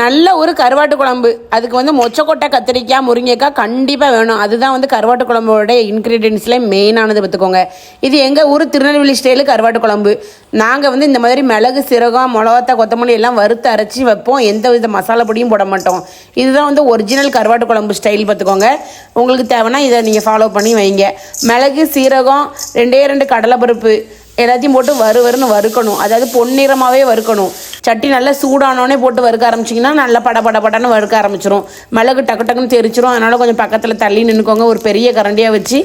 நல்ல ஒரு கருவாட்டு குழம்பு. அதுக்கு வந்து மொச்சக்கொட்டை கத்திரிக்காய் முருங்கைக்காய் கண்டிப்பாக வேணும். அதுதான் வந்து கருவாட்டு குழம்போட இன்க்ரீடியன்ஸ்லேயே மெயினானது பார்த்துக்கோங்க இது எங்கள் ஊர் திருநெல்வேலி ஸ்டைலு கருவாட்டு குழம்பு. நாங்கள் வந்து இந்த மாதிரி மிளகு சிறகம் மிளகாத்தா கொத்தமல்லி எல்லாம் வறுத்து அரைச்சி வைப்போம். எந்த வித மசாலா பொடியும் போட மாட்டோம். இதுதான் வந்து ஒரிஜினல் கருவாட்டு குழம்பு ஸ்டைல் பார்த்துக்கோங்க உங்களுக்கு தேவைன்னா இதை நீங்கள் ஃபாலோ பண்ணி வைங்க. மிளகு சீரகம் ரெண்டே ரெண்டு கடலைப்பருப்பு எல்லாத்தையும் போட்டு வறு வறுன்னு வறுக்கணும். அதாவது பொன்னிறமாகவே வறுக்கணும். சட்டி நல்லா சூடானோடனே போட்டு வறுக்க ஆரம்பிச்சிங்கன்னா நல்லா பட பட படன்னு வறுக்க ஆரம்பிச்சிரும். மிளகு டக்கு டக்குன்னு தெரிச்சிரும் அதனால் கொஞ்சம் பக்கத்தில் தள்ளி நின்றுக்கோங்க ஒரு பெரிய கரண்டியாக வச்சு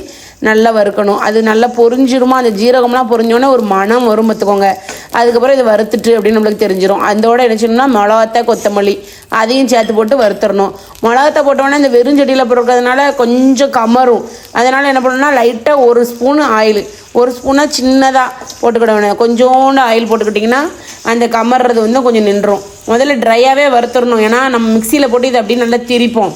நல்லா வறுக்கணும். அது நல்லா பொரிஞ்சிருமா? அந்த ஜீரகம்லாம் பொரிஞ்சோடனே ஒரு மனம் வரும் பார்த்துக்கோங்க. அதுக்கப்புறம் இது வறுத்துட்டு அப்படின்னு நம்மளுக்கு தெரிஞ்சிடும் அதோட என்ன செய்யணும்னா மிளகாத்த கொத்தமல்லி அதையும் சேர்த்து போட்டு வறுத்துடணும் மிளகாத்த போட்டோன்னே இந்த வெறுஞ்செடியில் போடுறதுனால கொஞ்சம் கமரும். அதனால் என்ன பண்ணணும்னா லைட்டாக ஒரு ஸ்பூன் ஆயில் ஒரு ஸ்பூனாக சின்னதாக போட்டுக்கிட வேணும் கொஞ்சோண்டு ஆயில் போட்டுக்கிட்டிங்கன்னா அந்த கமர்றது வந்து கொஞ்சம் நின்றும். முதல்ல ட்ரையாகவே வறுத்துடணும் ஏன்னா நம்ம மிக்சியில் போட்டு இதை அப்படியே நல்லா திரிப்போம்.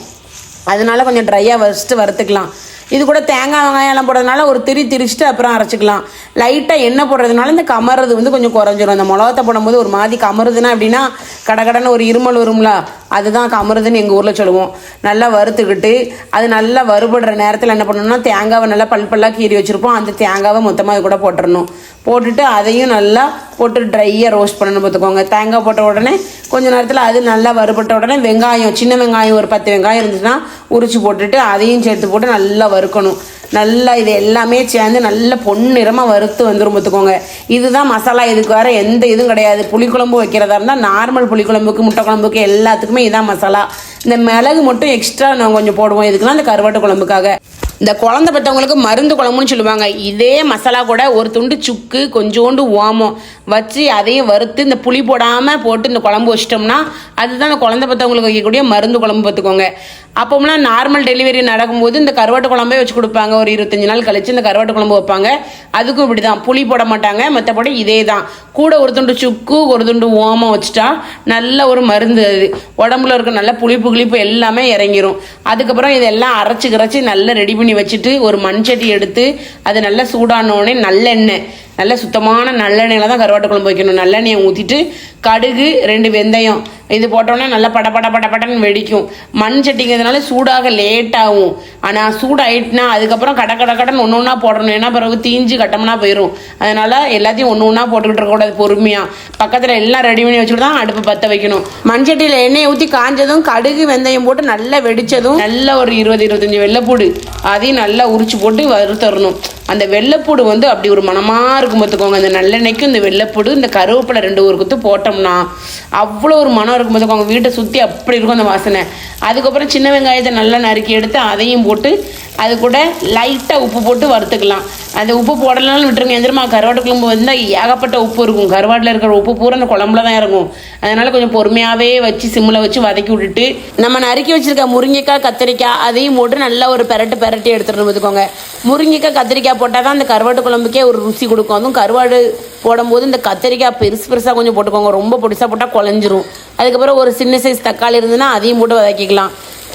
அதனால கொஞ்சம் ட்ரையாக வச்சுட்டு வறுத்துக்கலாம். இது கூட தேங்காய் வெங்காயம் எல்லாம் போடுறதுனால ஒரு திரி திரிச்சிட்டு அப்புறம் அரைச்சிக்கலாம். லைட்டாக எண்ணெய் போடுறதுனால இந்த கமறது வந்து கொஞ்சம் குறைஞ்சிரும். அந்த மிளகத்தை போடும்போது ஒரு மாதிரி கமருதுன்னா அப்படின்னா கடகடன்னு ஒரு இருமல் வரும்ல. அதுதான் கமருதுன்னு எங்கள் ஊரில் சொல்லுவோம். நல்லா வறுத்துக்கிட்டு அது நல்லா வறுபடுற நேரத்தில் என்ன பண்ணணும்னா தேங்காவை நல்லா பல் பல்லாக கீறி வச்சுருப்போம். அந்த தேங்காவை மொத்தமாக அது கூட போட்டுடணும் போட்டுட்டு அதையும் நல்லா போட்டு ட்ரையாக ரோஸ்ட் பண்ணணும் பார்த்துக்கோங்க. தேங்காய் போட்ட உடனே கொஞ்ச நேரத்தில் அது நல்லா வறுபட்ட உடனே வெங்காயம் சின்ன வெங்காயம் ஒரு பத்து வெங்காயம் இருந்துச்சுன்னா உரிச்சு போட்டுட்டு அதையும் சேர்த்து போட்டு நல்லா வறுக்கணும். நல்லா இது எல்லாமே சேர்ந்து நல்ல பொன்னிறமாக வறுத்து வந்துடும் பார்த்துக்கோங்க. இதுதான் மசாலா இதுக்கு வேறு எந்த இதுவும் கிடையாது. புளிக்குழம்பு வைக்கிறதா இருந்தால் நார்மல் புளிக்குழம்புக்கு முட்டை குழம்புக்கு எல்லாத்துக்குமே இதான் மசாலா. இந்த மிளகு மட்டும் எக்ஸ்ட்ரா நாங்கள் கொஞ்சம் போடுவோம். இதுக்கெல்லாம் இந்த கருவாட்டு குழம்புக்காக. இந்த குழந்தை பெற்றவங்களுக்கு மருந்து குழம்புன்னு சொல்லுவாங்க. இதே மசாலா கூட ஒரு துண்டு சுக்கு கொஞ்சோண்டு ஓமம் வச்சு அதையும் வறுத்து இந்த புளி போடாமல் போட்டு இந்த குழம்பு வச்சிட்டோம்னா அதுதான் இந்த குழந்தை பெற்றவங்களுக்கு வைக்கக்கூடிய மருந்து குழம்பு பார்த்துக்கோங்க. அப்போம்லாம் நார்மல் டெலிவரி நடக்கும்போது இந்த கருவாட்டு குழம்பே வச்சு கொடுப்பாங்க. ஒரு இருபத்தஞ்சு நாள் கழிச்சு இந்த கருவாட்டு குழம்பு வைப்பாங்க. அதுக்கும் இப்படி தான் புளி போட மாட்டாங்க. மற்றபடி இதே தான் கூட ஒரு துண்டு சுக்கு ஒரு துண்டு ஓமம் வச்சுட்டா நல்ல ஒரு மருந்து அது. உடம்புல இருக்க நல்ல புளிப்பு கிளிப்பு எல்லாமே இறங்கிரும். அதுக்கப்புறம் இதெல்லாம் அரைச்சி கரைச்சி நல்லா ரெடி பண்ணி வச்சுட்டு ஒரு மண்சட்டி எடுத்து அது நல்லா சூடான உடனே நல்லெண்ணெய் நல்ல சுத்தமான நல்லெண்ணெயில் தான் கருவாட்டு குழம்பு வைக்கணும். நல்லெண்ணெயை ஊற்றிட்டு கடுகு ரெண்டு வெந்தயம். இது போட்டோன்னே நல்லா பட பட பட படன்னு வெடிக்கும். மண் சட்டிங்கிறதுனால சூடாக லேட் ஆகும். ஆனால் சூடாயிட்டுனா அதுக்கப்புறம் கட கட கடன் ஒன்று ஒன்றா போடணும். ஏன்னா பிறகு தீஞ்சு கட்டம்னா போயிடும் அதனால் எல்லாத்தையும் ஒன்று ஒன்றா போட்டுக்கிட்டு இருக்கக்கூடாது பொறுமையாக பக்கத்தில் எல்லாம் ரெடி பண்ணி வச்சுட்டு தான் அடுப்பு பற்ற வைக்கணும். மண் சட்டியில் எண்ணெயை ஊற்றி காஞ்சதும் கடுகு வெந்தயம் போட்டு நல்லா வெடிச்சதும் நல்ல ஒரு இருபது இருபத்தஞ்சி வெள்ளைப்பூடு. அதையும் நல்லா உரிச்சு போட்டு வறுத்தரணும். அந்த வெள்ளைப்பூடு வந்து அப்படி ஒரு மனமாக இருக்கும் பார்த்துக்கோங்க. அந்த நல்லெண்ணெய்க்கும் இந்த வெள்ளைப்பூடு இந்த கருவேப்பிலை ரெண்டு ஒரு குத்து போட்டோம்னா அவ்வளோ ஒரு மனம் இருக்கும் பார்த்துக்கோங்க. வீட்டை சுற்றி அப்படி இருக்கும் அந்த வாசனை. அதுக்கப்புறம் சின்ன வெங்காயத்தை நல்லா நறுக்கி எடுத்து அதையும் போட்டு அது கூட லைட்டாக உப்பு போட்டு வறுத்துக்கலாம். அந்த உப்பு போடலனாலும் விட்டுருங்க. எந்திரமா கருவாட்டு குழம்பு வந்தால் ஏகப்பட்ட உப்பு இருக்கும். கருவாட்டில் இருக்கிற உப்பு பூரா அந்த குழம்புல தான் இறங்கும். அதனால் கொஞ்சம் பொறுமையாகவே வச்சு சிம்மில் வச்சு வதக்கி விட்டுட்டு நம்ம நறுக்கி வச்சுருக்க முருங்கைக்காய் கத்திரிக்காய் அதையும் போட்டு நல்லா ஒரு பெரட்டு பெரட்டி எடுத்துகிட்டு பார்த்துக்கோங்க. முருங்கைக்காய் கத்திரிக்காய் போட்டால் தான் அந்த கருவாட்டு குழம்புக்கே ஒரு ருசி கொடுக்கும். அதுவும் கருவாடு போடும்போது இந்த கத்திரிக்காய் பெருசு பெருசாக கொஞ்சம் போட்டுக்கோங்க. ரொம்ப பொடிசாக போட்டால் குழஞ்சிரும். அதுக்கப்புறம் ஒரு சின்ன சைஸ் தக்காளி இருந்ததுன்னா அதையும் போட்டு வதக்கிக்கலாம்.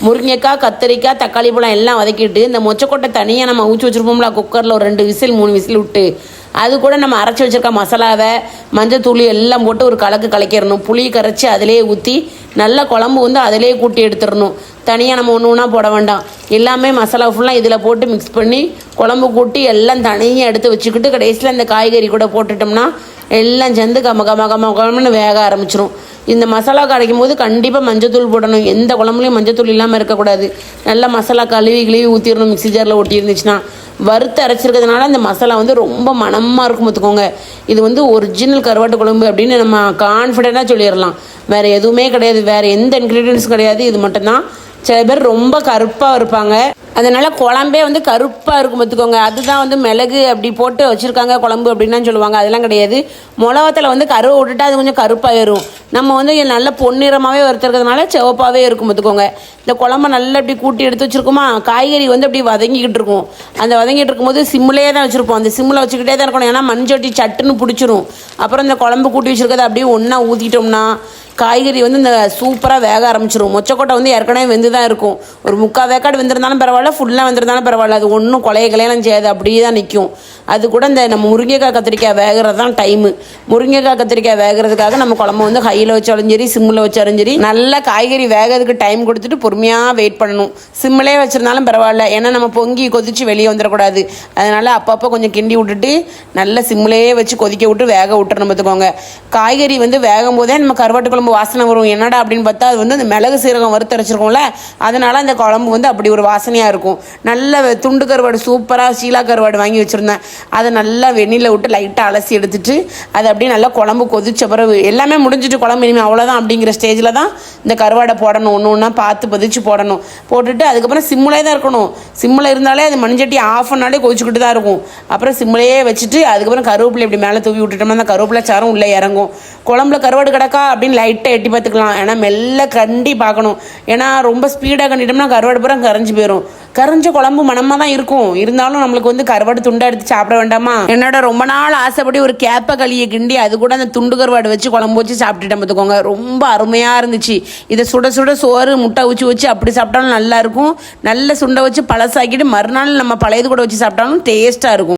முருங்கைக்காய் கத்திரிக்காய் தக்காளி பழம் எல்லாம் வதக்கிட்டு இந்த மொச்சக்கொட்டை தனியாக நம்ம ஊச்சி வச்சுருப்போம்ல குக்கரில் ஒரு ரெண்டு விசில் மூணு விசில் விட்டு அது கூட நம்ம அரைச்சி வச்சுருக்க மசாலாவை மஞ்சத்தூள் எல்லாம் போட்டு ஒரு கலக்கு கலக்கிடணும். புளி கரைச்சி அதிலே ஊற்றி நல்லா குழம்பு வந்து அதிலே கூட்டி எடுத்துடணும். தனியாக நம்ம ஒன்று ஒன்றா போட வேண்டாம். எல்லாமே மசாலா ஃபுல்லாக இதில் போட்டு மிக்ஸ் பண்ணி குழம்பு கூட்டி எல்லாம் தனியாக எடுத்து வச்சுக்கிட்டு கடைசியில் இந்த காய்கறி கூட போட்டுட்டோம்னா எல்லாம் சேர்ந்து கம கம கம கமன்னு வேக ஆரம்பிச்சிரும். இந்த மசாலா கரைக்கும் போது கண்டிப்பாக மஞ்சத்தூள் போடணும். எந்த குழம்புலையும் மஞ்சத்தூள் இல்லாமல் இருக்கக்கூடாது. நல்லா மசாலா கழுவி கழுவி ஊற்றிடணும் மிக்ஸி ஜாரில் ஒட்டி இருந்துச்சுன்னா வறுத்து அரைச்சிருக்கிறதுனால அந்த மசாலா வந்து ரொம்ப மனமாக இருக்கும் பார்த்துக்கோங்க இது வந்து ஒரிஜினல் கருவாட்டு குழம்பு அப்படின்னு நம்ம கான்ஃபிடெண்ட்டாக சொல்லிடலாம். வேறு எதுவுமே கிடையாது. வேறு எந்த இன்க்ரீடியன்ஸ் கிடையாது. இது மட்டும்தான் சில பேர் ரொம்ப கருப்பாக இருப்பாங்க. அதனால குழம்பே வந்து கருப்பாக இருக்கும் பார்த்துக்கோங்க அதுதான் வந்து மிளகு அப்படி போட்டு வச்சுருக்காங்க குழம்பு அப்படின்லாம் சொல்லுவாங்க. அதெல்லாம் கிடையாது. மிளகத்தில் வந்து கருவை விட்டுட்டா அது கொஞ்சம் கருப்பாயிரும். நம்ம வந்து நல்ல பொன்னிறமாகவே வறுத்துருக்கிறதுனால சிவப்பாகவே இருக்கும் பார்த்துக்கோங்க இந்த குழம்ப நல்லா இப்படி கூட்டி எடுத்து வச்சுருக்கோமா? காய்கறி வந்து அப்படி வதங்கிக்கிட்டு இருக்கும். அந்த வதங்கிட்டு இருக்கும்போது சிம்மிலே தான் வச்சுருப்போம். அந்த சிம்மில் வச்சுக்கிட்டே தான் இருக்கணும். ஏன்னா மண்சட்டி சட்டுன்னு பிடிச்சிரும். அப்புறம் இந்த குழம்பு கூட்டி வச்சுருக்கதை அப்படியே ஒன்றா ஊற்றிட்டோம்னா காய்கறி வந்து இந்த சூப்பராக வேக ஆரம்பிச்சிடும் மொச்சக்கொட்டை வந்து ஏற்கனவே வெந்து தான் இருக்கும். ஒரு முக்கால் வேக்காடு வெந்திருந்தாலும் பரவாயில்ல ஃபுல்லாக வெந்திருந்தாலும் பரவாயில்ல. அது ஒன்றும் கொலைய கலையெல்லாம் செய்யாது. அப்படியே தான் நிற்கும் அது கூட இந்த நம்ம முருங்கைக்காய் கத்திரிக்காய் வேகிறது தான் டைமு முருங்கைக்காய் கத்திரிக்காய் வேகிறதுக்காக நம்ம குழம்பு வந்து ஹையில் வச்சாலும் சரி சிம்மில் வச்சாலும் சரி நல்லா காய்கறி வேகிறதுக்கு டைம் கொடுத்துட்டு பொறுமையாக வெயிட் பண்ணணும். சிம்மிலே வச்சிருந்தாலும் பரவாயில்ல. ஏன்னா நம்ம பொங்கி கொதிச்சு வெளியே வந்துடக்கூடாது. அதனால் அப்பப்போ கொஞ்சம் கிண்டி விட்டுட்டு நல்ல சிம்மிலேயே வச்சு கொதிக்க விட்டு வேக விட்டுறணும் பார்த்துக்கோங்க. காய்கறி வந்து வேகும் போதே நம்ம கருவாட்டு குழம்பு வாசனை வரும். என்னடா அப்படின்னு பார்த்தா அது வந்து அந்த மிளகு சீரகம் வறுத்தரைச்சிருக்கோம்ல அதனால அந்த குழம்பு வந்து அப்படி ஒரு வாசனையாக இருக்கும். நல்ல துண்டு கருவாடு சூப்பராக சீலா கருவாடு வாங்கி வச்சுருந்தேன். அதை நல்லா வெந்நில விட்டு லைட்டாக அலசி எடுத்துட்டு அதை அப்படியே நல்லா குழம்பு கொதிச்ச பிறகு எல்லாமே முடிஞ்சிட்டு குழம்பு இனிமேல் அவ்வளோதான் அப்படிங்கிற ஸ்டேஜில் தான் இந்த கருவாடை போடணும். ஒன்று ஒன்றா பார்த்து பதிச்சு போடணும். போட்டுட்டு அதுக்கப்புறம் சிம்மிலே தான் இருக்கணும். சிம்மில் இருந்தாலே அது மண்சட்டி ஆஃப் பண்ணாலே கொதிச்சுக்கிட்டு தான் இருக்கும். அப்புறம் சிம்மிலேயே வச்சுட்டு அதுக்கப்புறம் கருவேப்பிலை இப்படி மேலே தூவி விட்டுட்டோம்னா அந்த கருவேப்பிலை சாரம் உள்ளே இறங்கும். குழம்புல கருவாடு கிடக்கா அப்படின்னு லைட் லைட்டாக எட்டி பார்த்துக்கலாம். ஏன்னா மெல்ல கண்டி பார்க்கணும். ஏன்னா ரொம்ப ஸ்பீடாக கண்டிட்டோம்னா கருவாடு பூரா கரைஞ்சி போயிடும் கரைஞ்ச குழம்பு மனமாக தான் இருக்கும். இருந்தாலும் நம்மளுக்கு வந்து கருவாடு துண்டை எடுத்து சாப்பிட வேண்டாமா? என்னோட ரொம்ப நாள் ஆசைப்படி ஒரு கேப்பை களியை கிண்டி அது கூட அந்த துண்டு கருவாடு வச்சு குழம்பு வச்சு சாப்பிட்டுட்டேன் பார்த்துக்கோங்க. ரொம்ப அருமையாக இருந்துச்சு. இதை சுட சுட சோறு முட்டை வச்சு வச்சு அப்படி சாப்பிட்டாலும் நல்லா இருக்கும். நல்ல சுண்டை வச்சு பழசாக்கிட்டு மறுநாள் நம்ம பழையது கூட வச்சு சாப்பிட்டாலும் டேஸ்ட்டாக இருக்கும்.